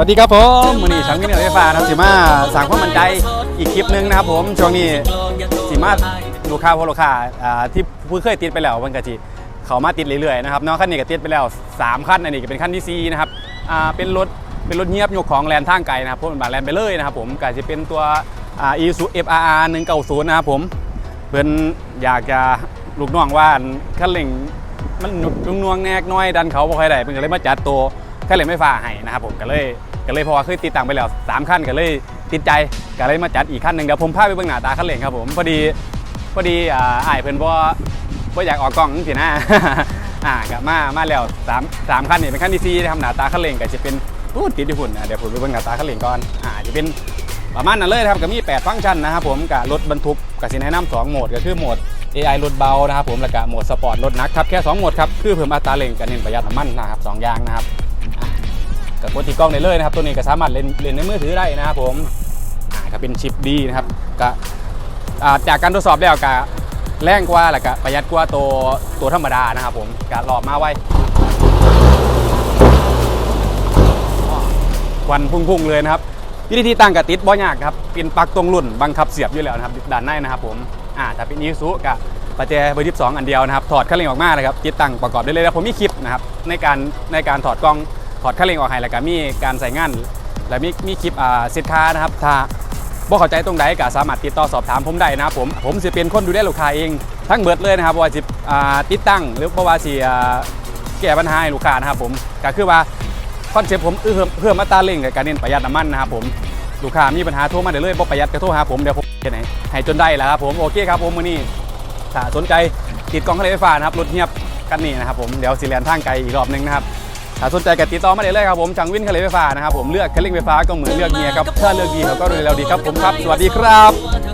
สวัสดีครับผมมือนี้ช่างมินไฟฟ้านะสิมาสั่งความมั่นใจอีกคลิปหนึงนะครับผมช่วงนี้สิมาลูกค้าพวกลูกค้าที่เพิ่งเคยติดไปแล้วมันก็จิเขามาติดเรื่อยๆนะครับเนาะคันนี้ก็ติดไปแล้ว3คันอันนี้ก็เป็นคันที่สี่นะครับเป็นรถเป็นรถเงียบยกของแลนทางไกลนะครับพวกมันบาแลนไปเลยนะครับผมก็จะเป็นตัวอ่า Isuzu FRR 190นย์นะครับผมเพื่อนอยากจะลูกน้องว่าคันเร่งมันหนุกนุ่งนวงแนกน้อยดันเขาบ่ค่อยได้เพิ่นก็เลยมาจัดตัว คันเร่งไฟฟ้าให้นะครับผมก็เลยก็เลยเพราะว่าเคยติดตั้งไปแล้วสามขั้นก็เลยติดใจก็เลยมาจัดอีกขั้นหนึ่งเดี๋ยวผมพาไปเบิ่งหน้าตาคันเร่งครับผมพอดีพอดีอ่าอ้เพิ่นบ่บ่อยากออกกล้องสินะอ่าก็มามาแล้วสามสามขั้นนี่เป็นขั้นที่สี่นะครับหน้าตาคันเร่งก็จะเป็นอู้ติดที่หุ่นอะเดี๋ยวผมไปเบิ่งหน้าตาคันเร่งก่อนอ่าจะเป็นประมาณนั้นเลยครับก็มี 8 ฟังก์ชันนะครับผมกับรถบรรทุกกับสินแนะนำ2โหมดก็คือโหมด AI รถเบานะครับผมแล้วก็โหมดสปอร์ตรถหนักครับแค่ 2 โหมดครับคือเพิ่มอัตราเร่งกับเน้นประหยัดน้ำมันนะครับสอย่างนะครับ กับกดที่กล้องได้เลยนะครับ ตัวนี้ก็สามารถเล่นเล่นในมือถือได้นะครับผมอ่าก็เป็นชิปดีนะครับก็อ่าจากการทดสอบแล้วก็แรงกว่าแล้วก็ประหยัดกว่าตัวตัวธรรมดานะครับผมก็หลอบมาไวควันพุ่งๆเลยนะครับวิธีตั้งกับติดบ่ยากครับเป็นปลั๊กตรงรุ่นบังคับเสียบอยู่แล้วนะครับด้านในนะครับผมอ่าถ้าเป็นอีซูกับประแจเบอร์ที่สองอันเดียวนะครับถอดคันเร่งออกมาเลยครับติดตั้งประกอบได้เลยแล้วผมมีคลิปนะครับในการในการถอดกล้อง ถอดคันเร่งออกให้แล้วก็มีการใส่งาน และมีมีคลิปอ่าสินค้านะครับถ้าบ่เข้าใจตรงใดก็สามารถติดต่อสอบถามผมได้นะครับผมผมจะเป็นคนดูแลลูกค้าเองทั้งเบิดเลยนะครับว่าสิอ่าติดตั้งหรือว่าสิอ่าแก้ปัญหาให้ลูกค้านะครับผมก็คือว่าคอนเซ็ปต์ผมเพิ่มเพิ่มอัตราเร่งกับการเน้นประหยัดน้ำมันนะครับผมลูกค้ามีปัญหาโทรมาได้เลยบ่ประหยัดก็โทรหาผมเดี๋ยวผมจะไหนให้จนได้แล้วครับผมโอเคครับผมวันนี้ถ้าสนใจติดกล้องทะเลไฟฟ้านะครับรถเงียบกันนี่นะครับผมเดี๋ยวสิแลนทางไกลอีกรอบหนึงนะครับ ถ้าสนใจก็ติดต่อมาได้เลยครับผมจังวินทะเลไฟฟ้านะครับผมเลือกคันเร่งไฟฟ้าก็เหมือนเลือกเมียครับถ้าเลือกดีเขาก็เร็วดีครับผมครับ สวัสดีครับ